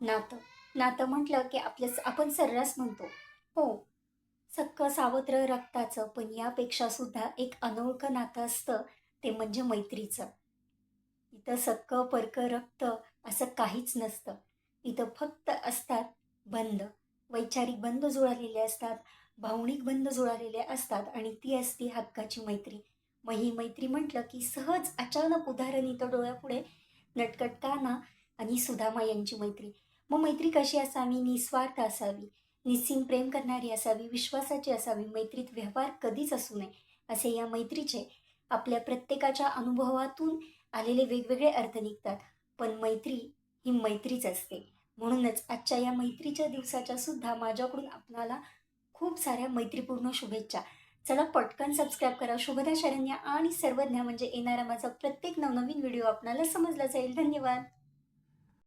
नातं. नातं म्हटलं की आपलं आपण सर्रास म्हणतो. हो. सक्क सावत्र रक्ताचं पण यापेक्षा सुद्धा एक अनोळखं नातं असतं ते म्हणजे मैत्रीचं. इथं सक्क परक रक्त असं काहीच नसतं. इथं फक्त असतात बंध. वैचारिक बंध जुळालेले असतात भावनिक बंध जुळालेले असतात आणि ती असती हक्काची मैत्री. मग ही मैत्री म्हटलं की सहज अचानक उदाहरण इथं डोळ्यापुढे नटकट काना आणि सुदामा यांची मैत्री. मग मैत्री कशी असावी? निस्वार्थ असावी. निस्सीम प्रेम करणारी असावी. विश्वासाची असावी. मैत्रीत व्यवहार कधीच असू नये. असे या मैत्रीचे आपल्या प्रत्येकाच्या अनुभवातून आलेले वेगवेगळे अर्थ निघतात. पण मैत्री ही मैत्रीच असते. म्हणूनच आजच्या या मैत्रीच्या दिवसाच्या सुद्धा माझ्याकडून आपणाला खूप साऱ्या मैत्रीपूर्ण शुभेच्छा. चला पटकन सबस्क्राईब करा. शुभदा शरण्या आणि सर्वज्ञ म्हणजे येणारा माझा प्रत्येक नवनवीन व्हिडिओ आपणाला समजला जाईल. धन्यवाद.